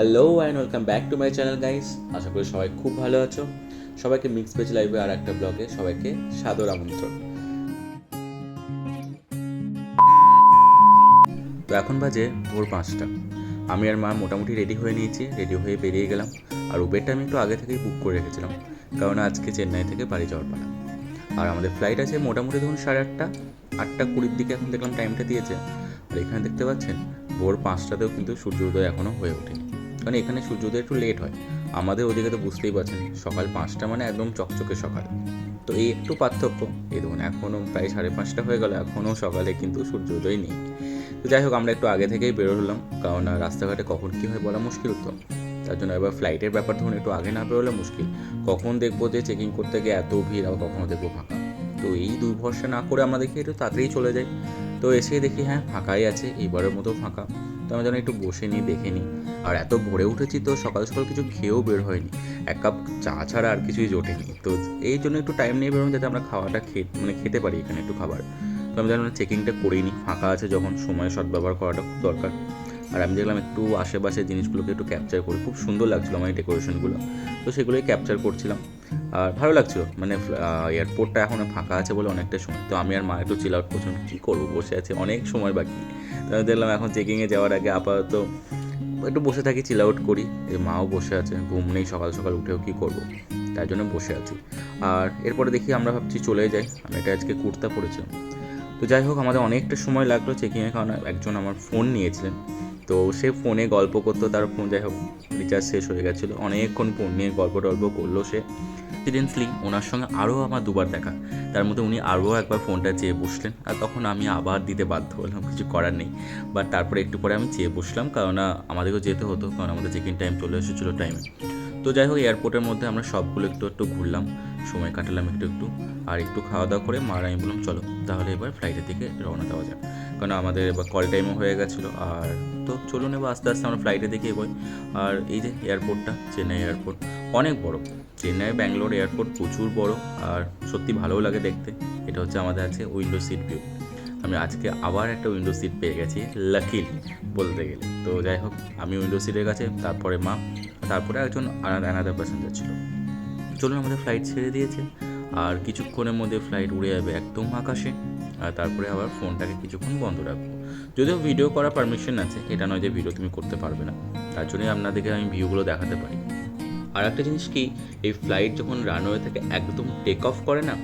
Hello and welcome back to my channel guys আশা করি সবাই খুব ভালো আছো। সবাইকে মিক্স পেজ লাইভে আর একটা ব্লগে সবাইকে সাদর আমন্ত্রণ। তো এখন বাজে ভোর পাঁচটা। আমি আর মা মোটামুটি রেডি হয়ে নিয়েছি রেডি হয়ে বেরিয়ে গেলাম। আর উবেরটা আমি একটু আগে থেকেই বুক করে রেখেছিলাম, কারণ আজকে চেন্নাই থেকে বাড়ি যাওয়ার পালা। আর আমাদের ফ্লাইট আছে মোটামুটি ধরুন সাড়ে আটটা আটটা কুড়ির দিকে এখন দেখলাম টাইমটা দিয়েছে। আর এখানে দেখতে পাচ্ছেন, ভোর পাঁচটাতেও কিন্তু সূর্য উদয় এখনও হয়ে ওঠেনি। কারণ এখানে সূর্যোদয় একটু লেট হয়। আমাদের ওদিকে তো বুঝতেই পারছেন, সকাল পাঁচটা মানে একদম চকচকে সকাল। তো এই একটু পার্থক্য, এই দেখুন, এখনও প্রায় সাড়ে পাঁচটা হয়ে গেল, এখনও সকালে কিন্তু সূর্যোদয় নেই। তো যাই হোক, আমরা একটু আগে থেকেই বেরোলাম কারণ রাস্তাঘাটে কখন কী হয় বলা মুশকিল তো। তার জন্য এবার ফ্লাইটের ব্যাপার ধরুন, একটু আগে না বেরোলে মুশকিল। কখন দেখব যে চেকিং করতে গিয়ে এত ভিড়, আবার কখনো দেখব ফাঁকা। তো এই দুই ভরসা না করে আমরা দেখি একটু তাড়াতাড়ি চলে যাই। তো এসে দেখি হ্যাঁ ফাঁকাই আছে এইবারের মতো ফাঁকা। তো আমি যেন একটু বসে নিই, দেখে নিই। আর এত ভোরে উঠেছি তো সকাল সকাল কিছু খেয়েও বের হয়নি। এক কাপ চা ছাড়া আর কিছুই জোটেনি। তো এই জন্য একটু টাইম নিয়ে বেরোনো যাতে আমরা খাওয়াটা খেতে মানে খেতে পারি এখানে একটু খাবার। তো আমি যেন চেকিংটা করেই নিই ফাঁকা আছে যখন সময় সদ্ব্যবহার করাটা খুব দরকার। আর আমি দেখলাম একটু আশেপাশে জিনিসগুলোকে একটু ক্যাপচার করি। খুব সুন্দর লাগছিল আমার এই ডেকোরেশনগুলো তো সেগুলোই ক্যাপচার করছিলাম। আর ভালো লাগছিল। মানে এয়ারপোর্টটা এখনও ফাঁকা আছে বলে অনেকটা সময়। তো আমি আর মা একটু চিল আউট করছিলাম। কী করব? বসে আছে অনেক সময় বাকি। তো আমি দেখলাম এখন চেকিংয়ে যাওয়ার আগে আপাতত একটু বসে থাকি চিল আউট করি। মাও বসে আছে, ঘুম নেই, সকাল সকাল উঠেও কী করব? তাই জন্য বসে আছি। আর এরপরে দেখি আমরা ভাবছি চলে যাই। আমি এটা আজকে কুর্তা পরেছিলাম। তো যাই হোক, আমাদের অনেকটা সময় লাগল চেকিংয়ে কারণ। একজন আমার ফোন নিয়েছিলেন। তো সে ফোনে গল্প করতো, তার ফোন যাই হোক রিচার্জ শেষ হয়ে গেছিল। অনেকক্ষণ ফোন নিয়ে গল্প টল্প করল সে। ইনসিডেন্টলি ওনার সঙ্গে আরও আমার দুবার দেখা। তার মধ্যে উনি আরও একবার ফোনটা চেয়ে বসলেন, আর তখন আমি আবার দিতে বাধ্য হলাম, কিছু করার নেই। বাট তারপরে একটু পরে আমি চেয়ে বসলাম কারণ আমাদেরকেও যেতে হতো, কারণ আমাদের চেক ইন টাইম চলে এসেছিল টাইমে তো যাই হোক এয়ারপোর্টের মধ্যে আমরা সবগুলো একটু একটু ঘুরলাম, সময় কাটালাম একটু একটু, আর একটু খাওয়া দাওয়া করে মার আমি বললাম, চলো, তাহলে এবার ফ্লাইটের দিকে রওনা দেওয়া যাক। কারণ আমাদের এবার কল টাইমও হয়ে গেছিল, আর তো চলুন এবার আস্তে আস্তে আমরা ফ্লাইটের দিকে এগোই। আর এই যে এয়ারপোর্টটা চেন্নাই এয়ারপোর্ট অনেক বড়। চেন্নাই, ব্যাঙ্গালোর এয়ারপোর্ট প্রচুর বড়, আর সত্যি ভালোও লাগে দেখতে। এটা হচ্ছে আমাদের আছে উইন্ডো সিট ভিউ আমি আজকে আবার একটা উইন্ডো সিট পেয়ে গেছি লাকিলি বলতে গেলে। তো যাই হোক, আমি উইন্ডো সিটের কাছে, তারপরে মা, তারপরে একজন অ্যানাদার প্যাসেঞ্জার ছিল। চলুন, আমাদের ফ্লাইট ছেড়ে দিয়েছে। আর কিছুক্ষণের মধ্যে ফ্লাইট উড়ে যাবে একদম আকাশে। আর তারপরে আবার ফোনটাকে কিছুক্ষণ বন্ধ রাখব। যদিও ভিডিও করার পারমিশন আছে, এটা নয় যে ভিডিও তুমি করতে পারবে না। তার জন্যই আপনাদেরকে আমি ভিউগুলো দেখাতে পারি। আর একটা জিনিস কি, এই ফ্লাইট যখন রানওয়ে থেকে, একদম টেক অফ করে না,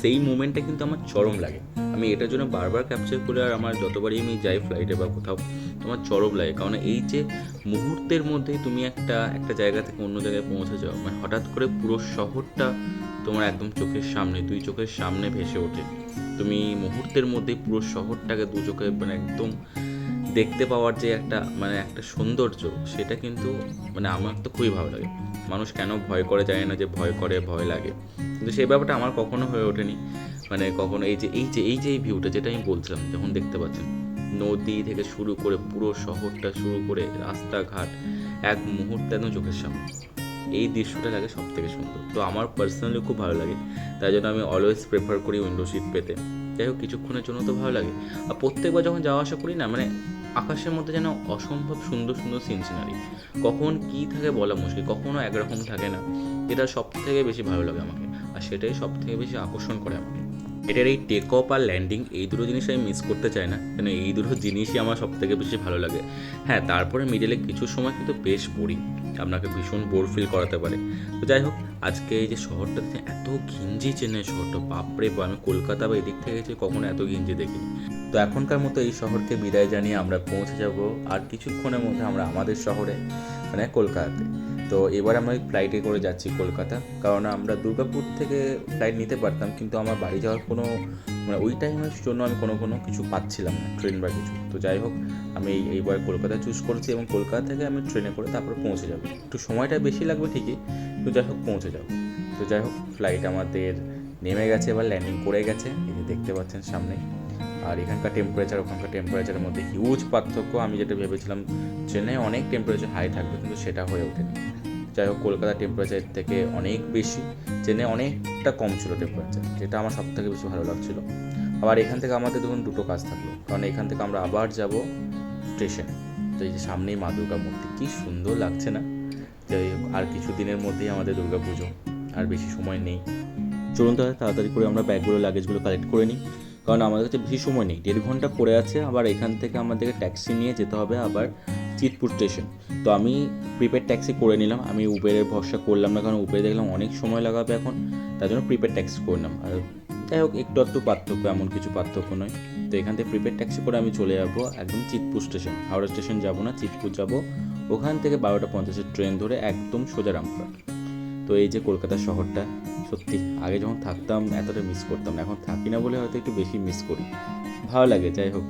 সেই মুমেন্টটা কিন্তু আমার চরম লাগে। আমি এটার জন্য বারবার ক্যাপচার করে আর আমার যতবারই আমি যাই ফ্লাইটে বা কোথাও তোমার চরম লাগে। কারণ এই যে মুহূর্তের মধ্যেই তুমি একটা একটা জায়গা থেকে অন্য জায়গায় পৌঁছে যাও মানে হঠাৎ করে পুরো শহরটা তোমার একদম চোখের সামনে, দুই চোখের সামনে ভেসে ওঠে। তুমি মুহূর্তের মধ্যেই পুরো শহরটাকে দু চোখে মানে একদম দেখতে পাওয়ার যে একটা মানে একটা সৌন্দর্য, সেটা কিন্তু মানে আমার তো খুবই ভালো লাগে। মানুষ কেন ভয় করে জানে না যে ভয় করে, ভয় লাগে। কিন্তু সেই ব্যাপারটা আমার কখনো হয়ে ওঠেনি। মানে কখনো এই যে এই যে এই যে এই ভিউটা যেটা আমি বলছিলাম, যখন দেখতে পাচ্ছেন, নদী থেকে শুরু করে পুরো শহরটা শুরু করে রাস্তাঘাট, এক মুহূর্তে একদম চোখের সামনে। এই দৃশ্যটা লাগে সব থেকে সুন্দর। তো আমার পার্সোনালি খুব ভালো লাগে। তাই জন্য আমি অলওয়েজ প্রেফার করি উইন্ডো সিট পেতে। যাই হোক, কিছুক্ষণের জন্য তো ভালো লাগে। আর প্রত্যেকবার যখন যাওয়া আসা করি না মানে আকাশের মধ্যে যেন অসম্ভব সুন্দর সুন্দর সিন সিনারি কখন কি থাকে বলা মুশকিল, কখনো একরকম থাকে না। এটা সব থেকে বেশি ভালো লাগে আমাকে। আর সেটাই সব থেকে বেশি আকর্ষণ করে আমাকে। এটার এই টেক অফ আর ল্যান্ডিং এই দুটো জিনিস আমি মিস করতে চাই না। কেন এই দুটো জিনিসই আমার সব থেকে বেশি ভালো লাগে। হ্যাঁ তারপরে মিডলে কিছু সময় কিন্তু বেশ বোরিং আপনাকে ভীষণ বোর ফিল করাতে পারে। তো যাই হোক, আজকে এই যে শহরটাতে এত ঘিঞ্জি চেন্নাই শহরটা, বাপরে বা আমি কলকাতা বা এদিক থেকে গেছি কখনো এত ঘিঞ্জি দেখিনি। তো এখনকার মতো এই শহরকে বিদায় জানিয়ে আমরা পৌঁছে যাব। আর কিছুক্ষণের মধ্যে আমরা আমাদের শহরে মানে কলকাতাতে। তো এবার আমি ফ্লাইটে করে যাচ্ছি কলকাতা। কারণ আমরা দুর্গাপুর থেকে ফ্লাইট নিতে পারতাম, কিন্তু আমার বাড়ি যাওয়ার কোনো মানে ওই টাইমের জন্য আমি কোনো কোনো কিছু পাচ্ছিলাম না ট্রেন বা কিছু। তো যাই হোক, আমি এই- এইবার কলকাতা চুজ করেছি এবং কলকাতা থেকে আমি ট্রেনে করে তারপর পৌঁছে যাব। একটু সময়টা বেশি লাগবে ঠিকই তো যাই হোক, পৌঁছে যাব। তো যাই হোক ফ্লাইট আমাদের নেমে গেছে, এবার ল্যান্ডিং করে গেছে। এই দেখতে পাচ্ছেন সামনে। আর এখানকার টেম্পারেচার ওখানকার টেম্পারেচারের মধ্যে হিউজ পার্থক্য। আমি যেটা ভেবেছিলাম চেন্নাই অনেক টেম্পারেচার হাই থাকবে, কিন্তু সেটা হয়ে ওঠেনি। যাই হোক কলকাতা টেম্পারেচার থেকে অনেক বেশি, চেন্নাই অনেকটা কম ছিল টেম্পারেচার যেটা আমার সব থেকে বেশি ভালো লাগছিল। আবার এখান থেকে আমাদের ধরুন দুটো কাজ থাকল, কারণ এখান থেকে আমরা আবার যাব স্টেশনে তো এই যে সামনেই মা দুর্গা মূর্তি, কী সুন্দর লাগছে না? হোক, আর কিছু দিনের মধ্যেই আমাদের দুর্গা পুজো, আর বেশি সময় নেই। চলুন তাহলে তাড়াতাড়ি করে আমরা ব্যাগগুলো লাগেজগুলো কালেক্ট করে নিই, কারণ আমাদের কাছে বেশি সময় নেই, দেড় ঘণ্টা পড়ে আছে, আবার এখান থেকে আমাদেরকে ট্যাক্সি নিয়ে যেতে হবে আবার চিতপুর স্টেশন। তো আমি প্রিপেড ট্যাক্সি করে নিলাম। আমি উবেরের ভরসা করলাম না, কারণ উবেরে দেখলাম অনেক সময় লাগাবে এখন। তার জন্য প্রিপেড ট্যাক্সি করলাম আর যাই হোক, একটু একটু পার্থক্য, এমন কিছু পার্থক্য নয়। তো এখান থেকে প্রিপেড ট্যাক্সি করে আমি চলে যাব একদম চিতপুর স্টেশন। হাওড়া স্টেশন যাব না চিতপুর যাব। ওখান থেকে বারোটা পঞ্চাশের ট্রেন ধরে একদম সোজা রামপুরহাট। তো এই যে কলকাতা শহরটা, সত্যি আগে যখন থাকতাম, এতটা মিস করতাম না। এখন থাকি না বলে হয়তো একটু বেশি মিস করি। ভালো লাগে, যাই হোক,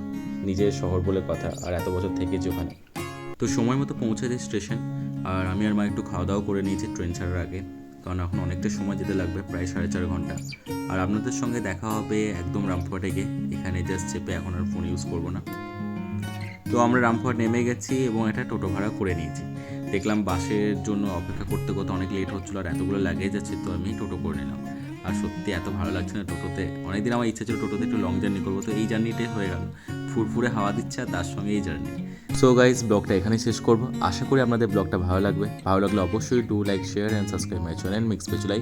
নিজের শহর বলে কথা। আর এত বছর থেকেছি ওখানে। তো সময় মতো পৌঁছে দিই স্টেশন। আর আমি আর মা একটু খাওয়া দাওয়া করে নিয়েছি ট্রেন ছাড়ার আগে। কারণ এখন অনেকটা সময় যেতে লাগবে, প্রায় সাড়ে চার ঘণ্টা। আর আপনাদের সঙ্গে দেখা হবে একদম রামপুরহাটে গিয়ে। এখানে জাস্ট চেপে এখন আর ফোন ইউজ করব না। তো আমরা রামপুরহাট নেমে গেছি এবং একটা টোটো ভাড়া করে নিয়েছি। দেখলাম বাসের জন্য অপেক্ষা করতে করতে অনেক লেট হচ্ছিল আর এতগুলো লাগিয়ে যাচ্ছে তো আমি টোটো করে নিলাম। আর সত্যি এত ভালো লাগছে না টোটোতে। অনেকদিন আমার ইচ্ছা ছিল টোটোতে একটু লং জার্নি করব, তো এই জার্নিটাই হয়ে গেল। ফুরফুরে হাওয়া দিচ্ছে আর তার সঙ্গে এই জার্নি সো গাইজ ব্লগটা এখানেই শেষ করব। আশা করি আপনাদের ব্লগটা ভালো লাগবে। ভালো লাগলে অবশ্যই do like share and subscribe my channel mix পেচুলাই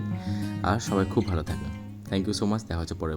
আর সবাই খুব ভালো থাকবে থ্যাংক ইউ সো মাচ দেখা হচ্ছে পরে